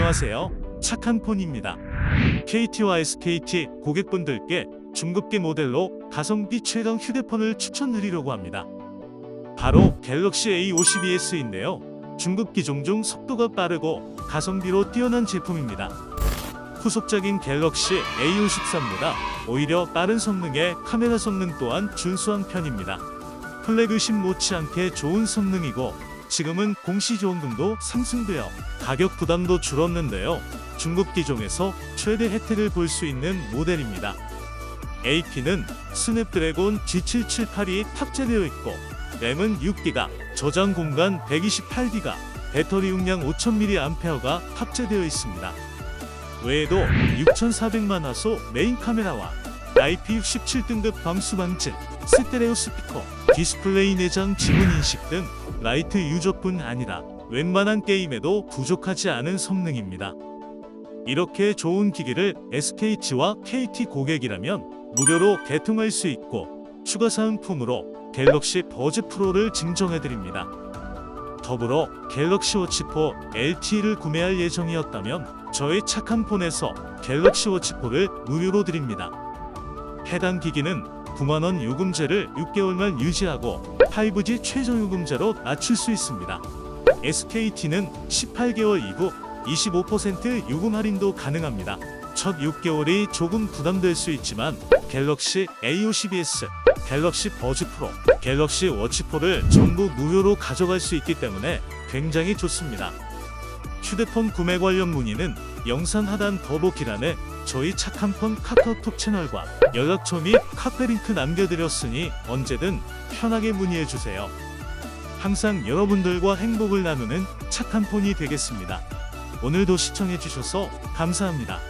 안녕하세요. 착한 폰입니다. KT와 SKT 고객분들께 중급기 모델로 가성비 최강 휴대폰을 추천드리려고 합니다. 바로 갤럭시 A52s인데요. 중급기 종중 속도가 빠르고 가성비로 뛰어난 제품입니다. 후속작인 갤럭시 A53보다 오히려 빠른 성능에 카메라 성능 또한 준수한 편입니다. 플래그십 못지않게 좋은 성능이고 지금은 공시지원금도 상승되어 가격 부담도 줄었는데요. 중급 기종에서 최대 혜택을 볼 수 있는 모델입니다. AP는 스냅드래곤 G7782이 탑재되어 있고 램은 6기가, 저장 공간 128기가, 배터리 용량 5000mAh가 탑재되어 있습니다. 외에도 6400만 화소 메인 카메라와 IP67등급 방수 방지, 스테레오 스피커, 디스플레이 내장 지문 인식 등 라이트 유저뿐 아니라 웬만한 게임에도 부족하지 않은 성능입니다. 이렇게 좋은 기기를 SKT와 KT 고객이라면 무료로 개통할 수 있고 추가 사은품으로 갤럭시 버즈 프로를 증정해드립니다. 더불어 갤럭시 워치4 LTE를 구매할 예정이었다면 저희 착한 폰에서 갤럭시 워치4를 무료로 드립니다. 해당 기기는 9만원 요금제를 6개월만 유지하고 5G 최저 요금제로 낮출 수 있습니다. SKT는 18개월 이후 25% 요금 할인도 가능합니다. 첫 6개월이 조금 부담될 수 있지만 갤럭시 A52s, 갤럭시 버즈 프로, 갤럭시 워치 4를 전부 무료로 가져갈 수 있기 때문에 굉장히 좋습니다. 휴대폰 구매 관련 문의는 영상 하단 더보기란에 저희 착한 폰 카카오톡 채널과 연락처 및 카페링크 남겨드렸으니 언제든 편하게 문의해 주세요. 항상 여러분들과 행복을 나누는 착한 폰이 되겠습니다. 오늘도 시청해 주셔서 감사합니다.